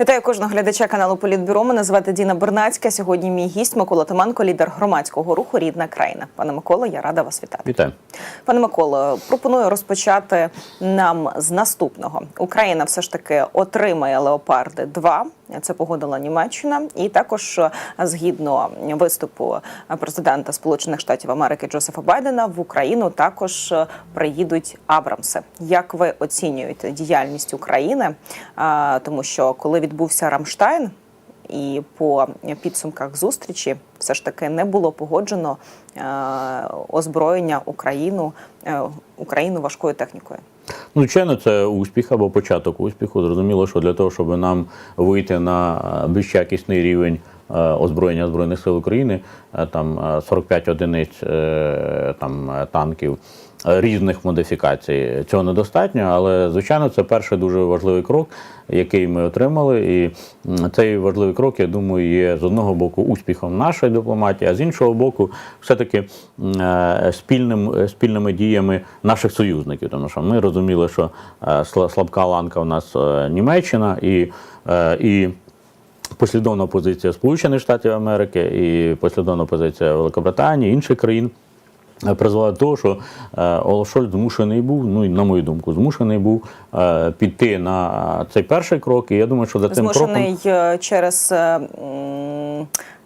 Вітаю кожного глядача каналу Політбюро. Мене звати Діна Бернацька. Сьогодні мій гість Микола Томенко, лідер громадського руху Рідна країна. Пане Миколо, я рада вас вітати. Вітаю. Пане Миколо, пропоную розпочати нам з наступного. Україна все ж таки отримає леопарди 2 Це погодила Німеччина, і також е, згідно виступу президента Сполучених Штатів Америки Джозефа Байдена в Україну також е, приїдуть Абрамси. Як ви оцінюєте діяльність України? Тому що коли відбувся Рамштайн. І по підсумках зустрічі все ж таки не було погоджено е, озброєння Україну Україну важкою технікою. Ну, Звичайно, це успіх або початок успіху. Зрозуміло, що для того, щоб нам вийти на е, більш якісний рівень е, озброєння Збройних сил України, е, там е, 45 одиниць е, там, е, танків е, різних модифікацій. Цього недостатньо, але звичайно, це перший дуже важливий крок, який ми отримали. І цей важливий крок, я думаю, є з одного боку успіхом нашої дипломатії, а з іншого боку, все-таки е, спільним, е, спільними діями наших союзників. Тому що ми розуміли, що е, сла- слабка ланка у нас е, Німеччина і. е, і Послідовна позиція Сполучених Штатів Америки і послідовна позиція Великобританії, інших країн е, призвела до того, що е, Олаф Шольц змушений був, ну і на мою думку, змушений був е, піти на цей перший крок. І я думаю, що за цим кроком Змушений е, через е,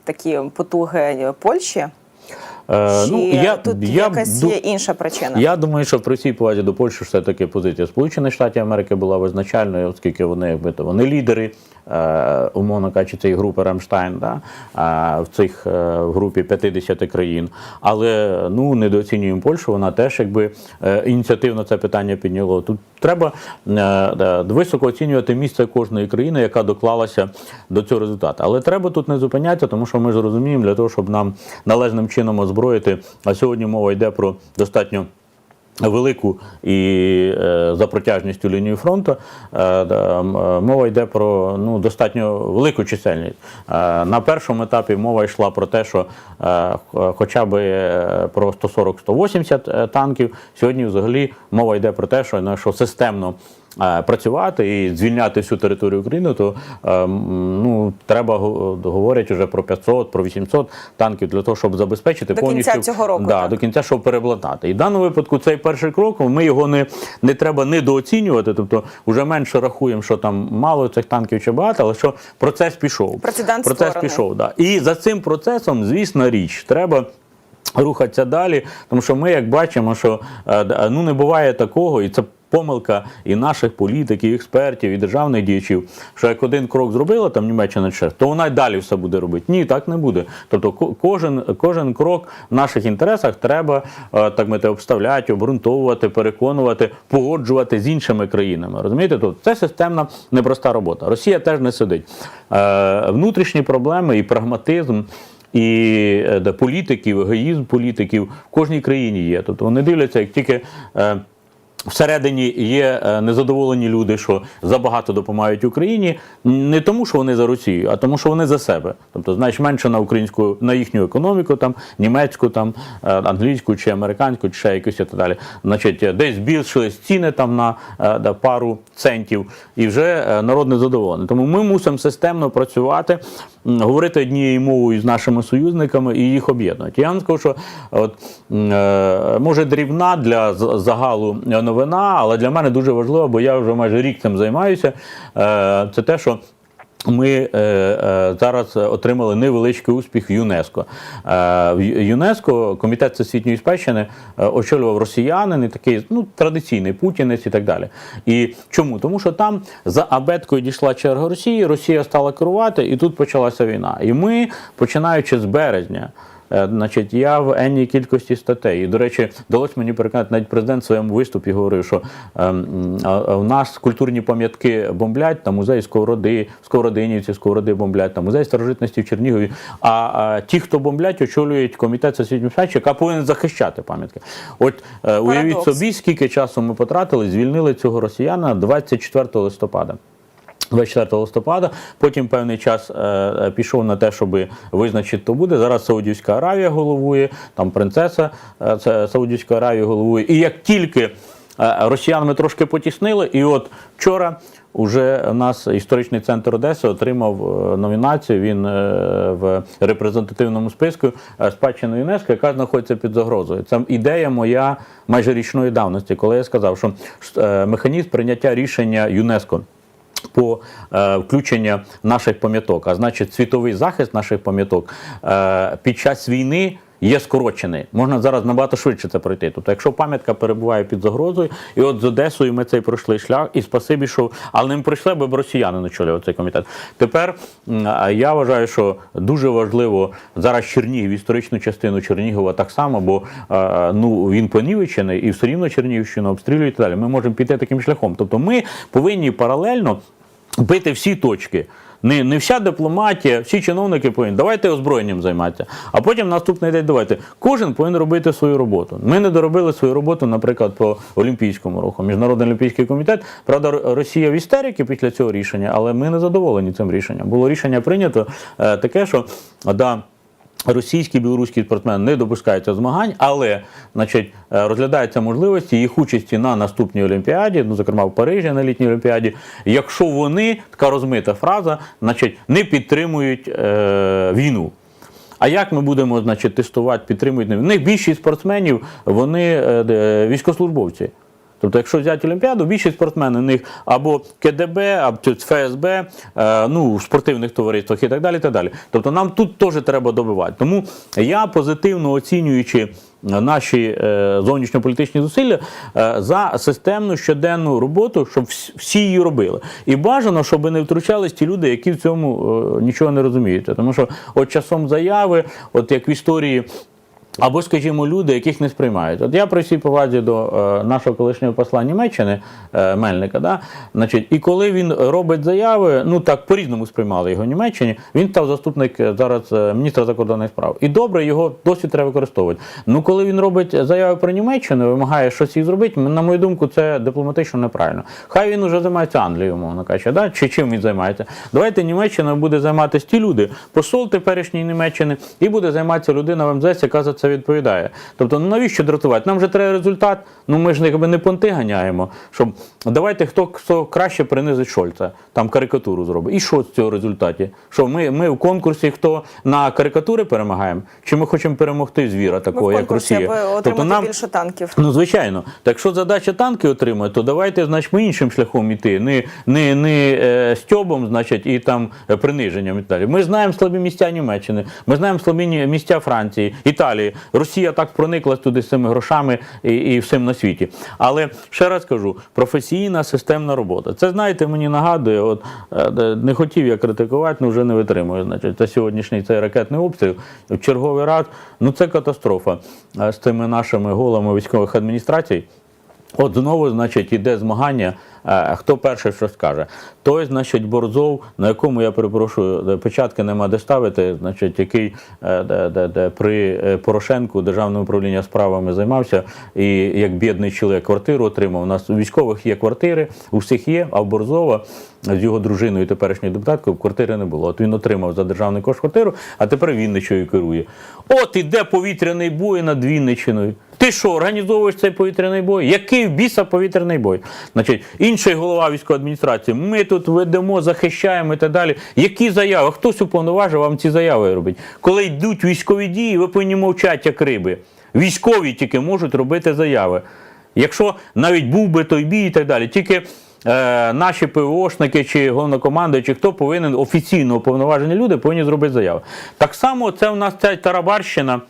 такі потуги Польщі. Е, Чи ну, я, тут я, якась є інша причина? Я думаю, що при цій повазі до Польщі все таки позиція Сполучених Штатів Америки була визначальною, оскільки вони якби то вони лідери, е, умовно кажучи, цієї групи Рамштайн, да, е, в цих е, в групі 50 країн. Але ну недооцінюємо Польщу. Вона теж якби е, ініціативно це питання підняло. Тут треба е, е, високо оцінювати місце кожної країни, яка доклалася до цього результату. Але треба тут не зупинятися, тому що ми ж розуміємо, для того, щоб нам належним чином озброїти. А сьогодні мова йде про достатньо. Велику і е, за протяжністю лінії фронту е, е, мова йде про ну достатньо велику чисельність. На першому етапі мова йшла про те, що хоча б про 140-180 е, танків. Сьогодні взагалі мова йде про те, що, ну, системно працювати і звільняти всю територію України, то е, ну треба говорять вже про 500, про 800 танків для того, щоб забезпечити До кінця повністю цього року, Да, так. до кінця, щоб переобладнати. І в даному випадку цей перший крок, ми його не, не треба недооцінювати, тобто вже менше рахуємо, що там мало цих танків чи багато, але що процес пішов. Прецедент процес створений. пішов. Да. І за цим процесом, звісно, річ, треба. Рухатися далі, тому що ми як бачимо, що е, ну не буває такого, і це помилка і наших політиків, і експертів, і державних діячів, що як один крок зробила там Німеччина чи то вона й далі все буде робити. Ні, так не буде. Тобто кожен, кожен крок в наших інтересах треба е, так мити обставляти, обґрунтовувати, переконувати, погоджувати з іншими країнами. Розумієте? Тобто це системна непроста робота. Росія теж не сидить. Е, Внутрішні проблеми і прагматизм. І е, де політиків, егоїзм політиків в кожній країні є. Тобто вони дивляться, як тільки всередині є е, незадоволені люди, що забагато допомагають Україні, не тому, що вони за Росію, а тому, що вони за себе. Тобто, знаєш, менше на українську, на їхню економіку, там німецьку, там е, англійську чи американську, чи ще якусь і так далі. Значить, десь збільшились ціни там на е, пару центів, і вже народ не задоволений. Тому ми мусимо системно працювати, говорити однією мовою з нашими союзниками і їх об'єднувати. Я вам скажу, що от, е, може дрібна для загалу новина, але для мене дуже важливо, бо я вже майже рік цим займаюся. Е, Це те, що ми е, е, зараз отримали невеличкий успіх в ЮНЕСКО. Е, в ЮНЕСКО комітет всесвітньої спадщини е, очолював росіянин, і такий ну, традиційний путінець і так далі. І чому? Тому що там за абеткою дійшла черга Росії, Росія стала керувати, і тут почалася війна. І ми, починаючи з березня. Е, Значить, я в енній кількості статей. І, до речі, вдалося мені переконати, навіть президент в своєму виступі говорив, що ем, в нас культурні пам'ятки бомблять, там музей Сковороди, Сковородинівці, Сковороди бомблять, там музей старожитності в Чернігові. А, а ті, хто бомблять, очолюють комітет всесвітньої спадщини, яка повинен захищати пам'ятки. От е, уявіть Парадокс. собі, скільки часу ми потратили, звільнили цього росіяна 24 листопада. 24 листопада. Потім певний час е, е, пішов на те, щоб визначити, хто буде. Зараз Саудівська Аравія головує, там принцеса е, це Саудівської Аравії головує. І як тільки е, росіян трошки потіснили, і от вчора Уже у нас історичний центр Одеси отримав е, номінацію. Він е, в репрезентативному списку спадщини ЮНЕСКО, яка знаходиться під загрозою. Це ідея моя майже річної давності, коли я сказав, що механізм прийняття рішення ЮНЕСКО. По е, включення наших пам'яток, а значить, світовий захист наших пам'яток е, під час війни є скорочений. Можна зараз набагато швидше це пройти. Тобто, якщо пам'ятка перебуває під загрозою, і от з Одесою ми цей пройшли шлях, і спасибі, що але не пройшли, бо б росіяни очолювали цей комітет. Тепер я вважаю, що дуже важливо зараз Чернігів, історичну частину Чернігова так само, бо ну він понівечений, і все рівно Чернігівщину обстрілюють і далі. Ми можемо піти таким шляхом. Тобто, ми повинні паралельно бити всі точки. Не, не вся дипломатія, всі чиновники повинні. Давайте озброєнням займатися. А потім наступний день давайте. Кожен повинен робити свою роботу. Ми не доробили свою роботу, наприклад, по Олімпійському руху. Міжнародний олімпійський комітет. Правда, Росія в істерики після цього рішення, але ми не задоволені цим рішенням. Було рішення прийнято е, таке, що да. Російські білоруські спортсмени не допускаються змагань, але значить, е, розглядаються можливості їх участі на наступній Олімпіаді, ну зокрема в Парижі на літній Олімпіаді, якщо вони така розмита фраза, значить, не підтримують е, війну. А як ми будемо значить, тестувати, підтримують? В них більшість спортсменів вони е, військовослужбовці. Тобто, якщо взяти Олімпіаду, більшість спортсменів у них або КДБ, або ФСБ, е, ну, в спортивних товариствах і так далі. так далі. Тобто нам тут теж треба добивати. Тому я позитивно оцінюючи наші е, зовнішньополітичні зусилля е, за системну щоденну роботу, щоб всі її робили. І бажано, щоб не втручались ті люди, які в цьому е, нічого не розуміють. Тому що от часом заяви, от як в історії. Або, скажімо, люди, яких не сприймають. От я при всій повазі до е, нашого колишнього посла Німеччини е, Мельника, да, значить, і коли він робить заяви, ну так по-різному сприймали його в Німеччині, він став заступник е, зараз е, міністра закордонних справ. І добре, його досвід треба використовувати. Ну, коли він робить заяви про Німеччину, вимагає щось їх зробити, на мою думку, це дипломатично неправильно. Хай він уже займається Англією, мовно кажучи, да? чи чим він займається. Давайте Німеччина буде займатися ті люди, посол теперішньої Німеччини, і буде займатися людина в МЗС, яка за це відповідає. Тобто, ну навіщо дратувати? Нам вже треба результат. Ну ми ж якби не понти ганяємо. Щоб давайте хто, хто краще принизить Шольца, там карикатуру зробить. І що з цього в результаті? Що ми, ми в конкурсі хто на карикатури перемагаємо? Чи ми хочемо перемогти звіра такого, Ми в як Росія? аби отримати більше танків. Ну, звичайно. Так якщо задача танки отримати, то давайте, значить, ми іншим шляхом йти. Не, не, не е, стьобом, значить, і там е, приниженням і далі. Ми знаємо слабі місця Німеччини, ми знаємо слабі місця Франції, Італії. Росія так проникла туди з цими грошами і, і всім на світі. Але ще раз кажу, професійна системна робота. Це, знаєте, мені нагадує, от е, не хотів я критикувати, ну вже не витримую. Значить, це сьогоднішній цей ракетний обстріл в черговий раз. Ну це катастрофа е, з цими нашими голами військових адміністрацій. От знову, значить, іде змагання. Е, Хто перший що скаже? Той, значить, Борзов, на якому я перепрошую, де печатки нема де ставити, значить, який е, де, де, де при е, Порошенку державне управління справами займався, і як бідний чоловік квартиру отримав. У нас у військових є квартири, у всіх є, а в Борзова з його дружиною, теперішньою депутаткою, квартири не було. От він отримав за державний кошт квартиру, а тепер Вінничою керує. От іде повітряний бой над Вінничиною. Ти що, організовуєш цей повітряний бой? Який в біса повітряний бой? Значить, інший голова військової адміністрації. Ми тут ведемо, захищаємо і так далі. Які заяви? Хтось уповноважив вам ці заяви робити? Коли йдуть військові дії, ви повинні мовчати, як риби. Військові тільки можуть робити заяви. Якщо навіть був би той бій і так далі, тільки е, наші ПВОшники чи головнокомандуючі, хто повинен офіційно уповноважені люди повинні зробити заяви. Так само це в нас ця тарабарщина.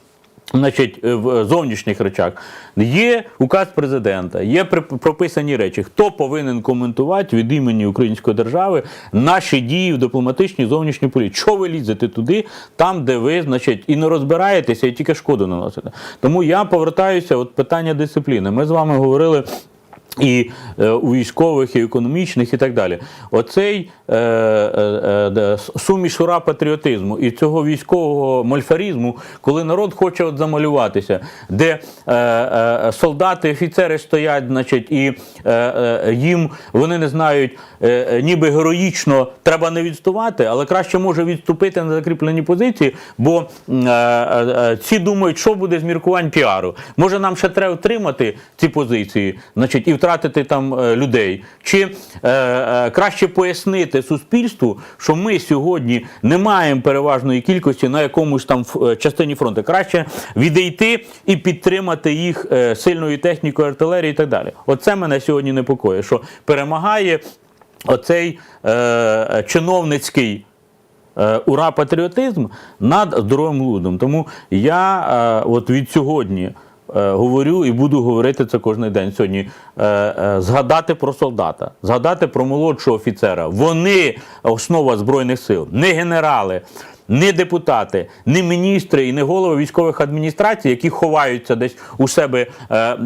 Значить, е, в зовнішніх речах є указ президента, є прописані речі, хто повинен коментувати від імені української держави наші дії в дипломатичній зовнішній політиці. Чого ви лізете туди, там, де ви, значить, і не розбираєтеся, і тільки шкоду наносите. Тому я повертаюся, от питання дисципліни. Ми з вами говорили. І е, у військових, і економічних, і так далі. Оцей е, е, е, де, суміш ура патріотизму і цього військового мольфарізму, коли народ хоче от замалюватися, де е, е, солдати, офіцери стоять, значить, і е, е, їм вони не знають, е, е, ніби героїчно треба не відступати, але краще може відступити на закріплені позиції, бо е, е, е, ці думають, що буде з міркувань піару. Може, нам ще треба втримати ці позиції, значить, і втратити там е, людей, чи е, е, краще пояснити суспільству, що ми сьогодні не маємо переважної кількості на якомусь там е, частині фронту. Краще відійти і підтримати їх е, сильною технікою, артилерії і так далі. Оце мене сьогодні непокоїть, що перемагає оцей е, чиновницький ура патріотизм над здоровим глуздом. Тому я е, от від сьогодні. Е, Говорю і буду говорити це кожен день сьогодні. Е, е, згадати про солдата, згадати про молодшого офіцера. Вони основа збройних сил, не генерали, не депутати, не міністри і не голови військових адміністрацій, які ховаються десь у себе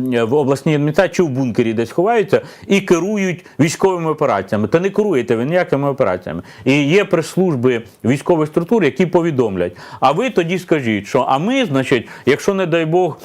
в обласній адміністрації чи в бункері десь ховаються і керують військовими операціями. Та не керуєте ви ніякими операціями. І є прес-служби військових структур, які повідомлять. А ви тоді скажіть, що а ми, значить, якщо не дай Бог.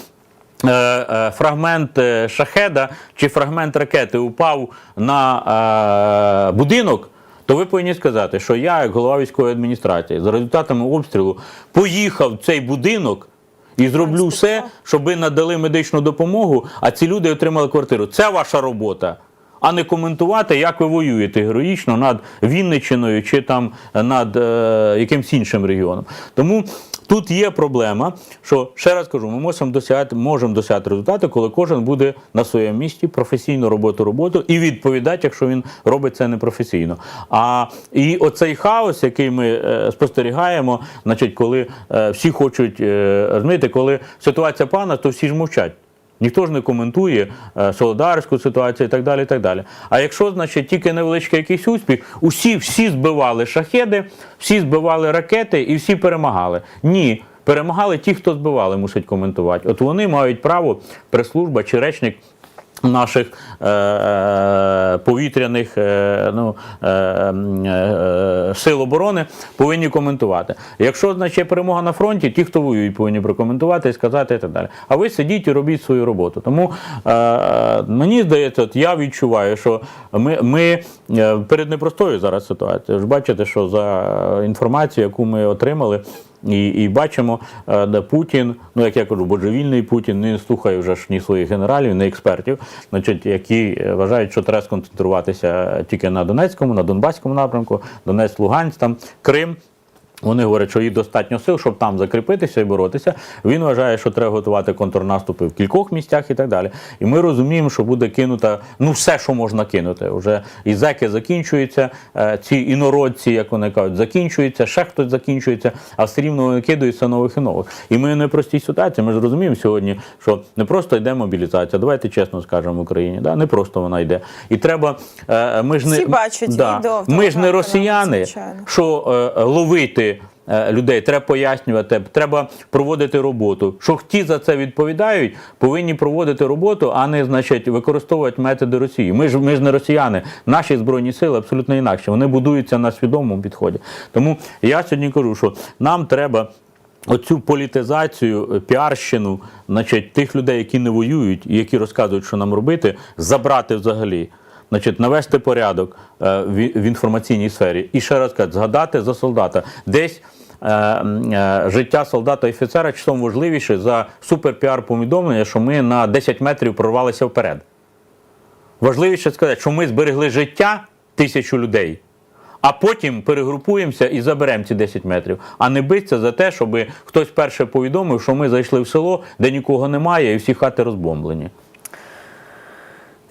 Е, е, Фрагмент е, шахеда чи фрагмент ракети упав на будинок, то ви повинні сказати, що я, як голова військової адміністрації, за результатами обстрілу поїхав в цей будинок і зроблю все, щоб ви надали медичну допомогу, а ці люди отримали квартиру. Це ваша робота. А не коментувати, як ви воюєте героїчно над Вінниччиною чи там над е, якимсь іншим регіоном. Тому тут є проблема, що ще раз кажу, ми можемо досягати, можемо досягати результати, коли кожен буде на своєму місці професійно роботу роботу і відповідати, якщо він робить це непрофесійно. А і оцей хаос, який ми е, спостерігаємо, значить, коли е, всі хочуть е, розумієте, коли ситуація пана, то всі ж мовчать. Ніхто ж не коментує е, солодарську ситуацію і так далі. і так далі. А якщо, значить, тільки невеличкий якийсь успіх, усі всі збивали шахеди, всі збивали ракети і всі перемагали. Ні, перемагали ті, хто збивали, мусить коментувати. От вони мають право, прес-служба чи речник. Наших е, е, повітряних е, ну, е, е, сил оборони повинні коментувати. Якщо значить перемога на фронті, ті, хто воюють, повинні прокоментувати і сказати і так далі. А ви сидіть і робіть свою роботу. Тому е, мені здається, от я відчуваю, що ми, ми е, перед непростою зараз ситуацією. Ж бачите, що за інформацією, яку ми отримали. І, і бачимо, е, де Путін, ну як я кажу, божевільний Путін не слухає вже ж ні своїх генералів, ні експертів, значить, які вважають, що треба сконцентруватися тільки на Донецькому, на Донбаському напрямку, Донець, Луганськ, там Крим. Вони говорять, що їх достатньо сил, щоб там закріпитися і боротися. Він вважає, що треба готувати контрнаступи в кількох місцях і так далі. І ми розуміємо, що буде кинута ну все, що можна кинути. Вже і зеки закінчуються, е, ці інородці, як вони кажуть, закінчуються, ще хтось закінчується, а все рівно вони кидаються нових і нових. І ми в непростій ситуації. Ми ж розуміємо сьогодні, що не просто йде мобілізація. Давайте чесно скажемо в Україні. Да? Не просто вона йде. І треба. е, Ми ж не Всі бачать да, в Ми ж не росіяни, звичайно. що е, ловити людей, треба пояснювати, треба проводити роботу. Що ті за це відповідають, повинні проводити роботу, а не значить використовувати методи Росії. Ми ж ми ж не росіяни. Наші збройні сили абсолютно інакші. Вони будуються на свідомому підході. Тому я сьогодні кажу, що нам треба. Оцю політизацію, е, піарщину, значить, тих людей, які не воюють і які розказують, що нам робити, забрати взагалі. Значить, навести порядок е, в, інформаційній сфері. І ще раз кажу, згадати за солдата. Десь е, е, життя солдата і офіцера часом важливіше за супер-піар повідомлення, що ми на 10 метрів прорвалися вперед. Важливіше сказати, що ми зберегли життя тисячу людей, а потім перегрупуємося і заберемо ці 10 метрів. А не биться за те, щоб хтось перше повідомив, що ми зайшли в село, де нікого немає, і всі хати розбомблені.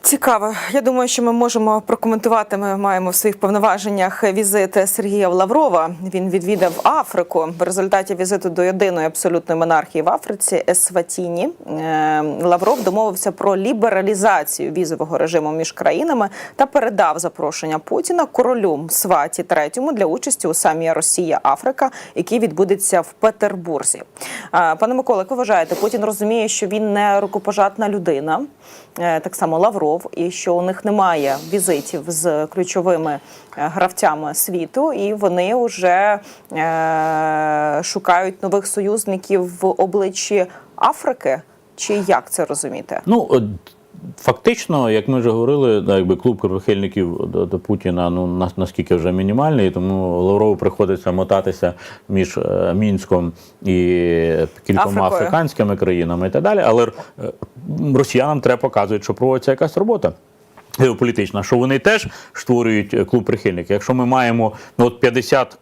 Цікаво. Я думаю, що ми можемо прокоментувати. Ми маємо в своїх повноваженнях візит Сергія Лаврова. Він відвідав Африку в результаті візиту до єдиної абсолютної монархії в Африці Есватіні. Е, Лавров домовився про лібералізацію візового режиму між країнами та передав запрошення Путіна королю Сваті III для участі у самій Росія Африка, який відбудеться в Петербурзі. Е, Пане Микола, як ви вважаєте, Путін розуміє, що він не рукопожатна людина, е, так само Лавров, і що у них немає візитів з ключовими е, гравцями світу, і вони вже е, шукають нових союзників в обличчі Африки. Чи як це розуміти? Ну, от, Фактично, як ми вже говорили, якби клуб прихильників до, до Путіна ну нас- наскільки вже мінімальний, тому Лаврову приходиться мотатися між е, Мінськом і кількома Африкою. африканськими країнами і так далі. Але е, росіянам треба показувати, що проводиться якась робота. Геополітична, що вони теж створюють е, клуб прихильників. Якщо ми маємо ну, от 50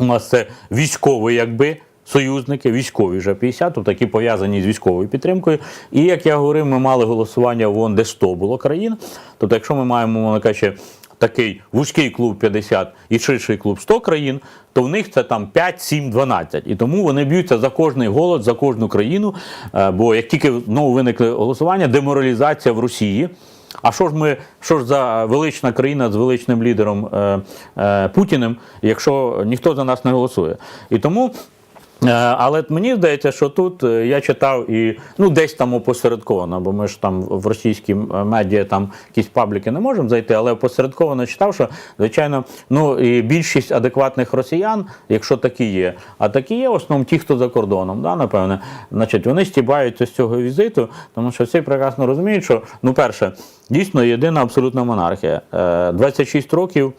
у нас це військові, якби. Союзники, військові вже 50, тобто які пов'язані з військовою підтримкою. І як я говорив, ми мали голосування в ООН, де 100 було країн. Тобто, якщо ми маємо, мовно кажучи, такий вузький клуб 50 і ширший клуб 100 країн, то в них це там 5, 7, 12. І тому вони б'ються за кожний голос, за кожну країну. Е, Бо як тільки знову виникли голосування, деморалізація в Росії. А що ж ми, що ж за велична країна з величним лідером е, е, Путіним, якщо ніхто за нас не голосує? І тому. Е, Але мені здається, що тут е, я читав і ну десь там опосередковано, бо ми ж там в російській е, медіа там якісь пабліки не можемо зайти, але опосередковано читав, що звичайно, ну і більшість адекватних росіян, якщо такі є, а такі є в основному ті, хто за кордоном, да, напевне, значить, вони стібаються з цього візиту, тому що всі прекрасно розуміють, що ну, перше, дійсно єдина абсолютна монархія. Е, 26 років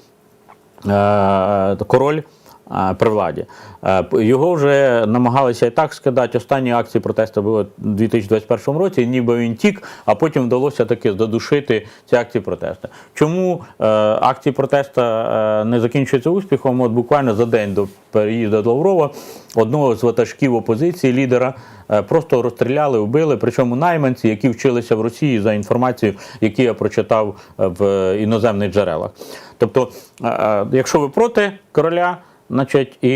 король. Е, При владі Е, його вже намагалися і так скидати. Останні акції протесту були у 2021 році, ніби він тік, а потім вдалося таки задушити ці акції протесту. Чому е, акції протесту не закінчуються успіхом? От буквально за день до переїзду до Лаврова одного з ватажків опозиції, лідера, просто розстріляли, вбили. Причому найманці, які вчилися в Росії за інформацією, яку я прочитав в іноземних джерелах. Тобто, якщо ви проти короля. Значить, і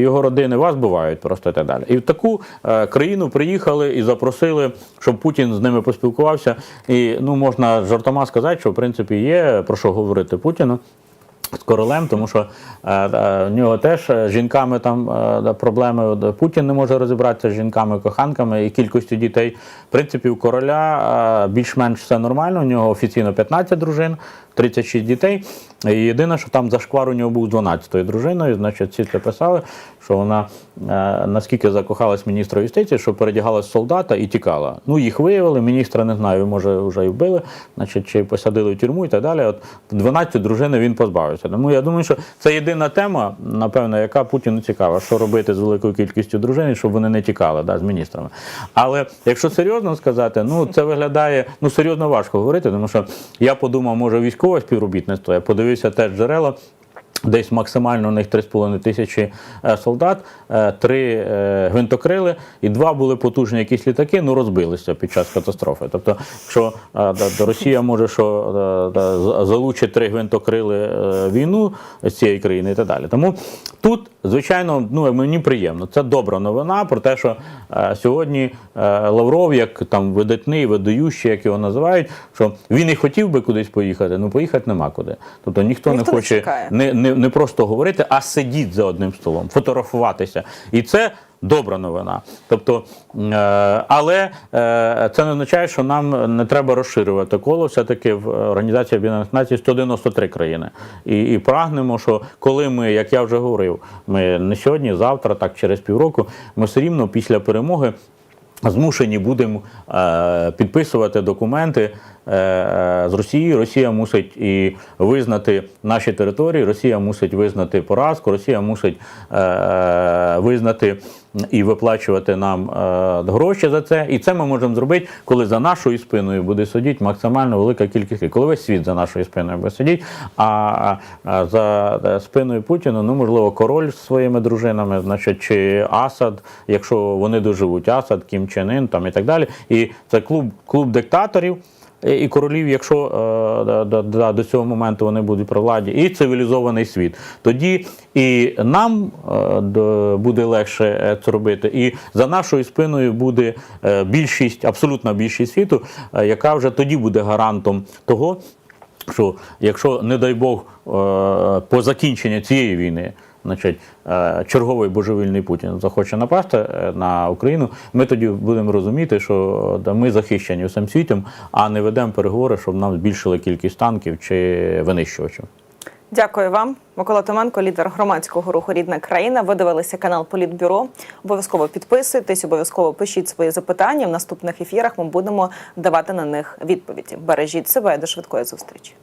його родини вас бувають просто і так далі. І в таку е, країну приїхали і запросили, щоб Путін з ними поспілкувався. І ну можна жартома сказати, що в принципі є про що говорити Путіну. З королем, тому що е, е, в нього теж е, з жінками там е, проблеми. Путін не може розібратися з жінками, коханками і кількістю дітей. В принципі, у короля е, більш-менш все нормально. У нього офіційно 15 дружин, 36 дітей. І єдине, що там зашквар у нього був з 12-ю дружиною. Значить, всі це писали, що вона е, наскільки закохалась міністра юстиції, що передягалась солдата і тікала. Ну, їх виявили, міністра не знаю, може вже і вбили, значить, чи посадили в тюрму і так далі. От 12 дружини він позбавився. Тому я думаю, що це єдина тема, напевно, яка Путіну цікава, що робити з великою кількістю дружин, щоб вони не тікали да, з міністрами. Але якщо серйозно сказати, ну це виглядає ну серйозно важко говорити, тому що я подумав, може військове співробітництво. Я подивився теж джерела. Десь максимально у них 3,5 тисячі е, солдат, е, три е, гвинтокрили і два були потужні якісь літаки, ну розбилися під час катастрофи. Тобто, якщо Росія може що залучить три гвинтокрили війну з цієї країни і так далі. Тому тут, звичайно, ну мені приємно. Це добра новина про те, що сьогодні Лавров, як там видатний, видающий, як його називають, що він і хотів би кудись поїхати, ну поїхати нема куди. Тобто ніхто, Ніхто не не хоче не, не, не просто говорити, а сидіти за одним столом, фотографуватися. І це добра новина. Тобто, е, але е, це не означає, що нам не треба розширювати коло. Все-таки в Організації Об'єднаних Націй 193 країни. І, і прагнемо, що коли ми, як я вже говорив, ми не сьогодні, завтра, так через півроку, ми все рівно після перемоги. Змушені будемо е, підписувати документи е, е, з Росії. Росія мусить і визнати наші території, Росія мусить визнати поразку, Росія мусить визнати і виплачувати нам е, гроші за це. І це ми можемо зробити, коли за нашою спиною буде сидіти максимально велика кількість, коли весь світ за нашою спиною буде сидіти, а, а за е, спиною Путіна, ну можливо, король з своїми дружинами, значить, чи Асад, якщо вони доживуть, Асад, Кім Чен Ін там і так далі. І це клуб, клуб диктаторів. І королів, якщо е, да, да, до цього моменту вони будуть при владі, і цивілізований світ, тоді і нам е, буде легше е, це робити, і за нашою спиною буде більшість, абсолютна більшість світу, яка вже тоді буде гарантом того, що якщо, не дай Бог, по закінченню цієї війни. Значить, е, черговий божевільний Путін захоче напасти е, на Україну. Ми тоді будемо розуміти, що е, ми захищені всім світом, а не ведемо переговори, щоб нам збільшили кількість танків чи винищувачів. Дякую вам, Микола Томенко, лідер громадського руху Рідна країна. Ви дивилися канал Політбюро. Обов'язково підписуйтесь, обов'язково пишіть свої запитання. В наступних ефірах ми будемо давати на них відповіді. Бережіть себе до швидкої зустрічі.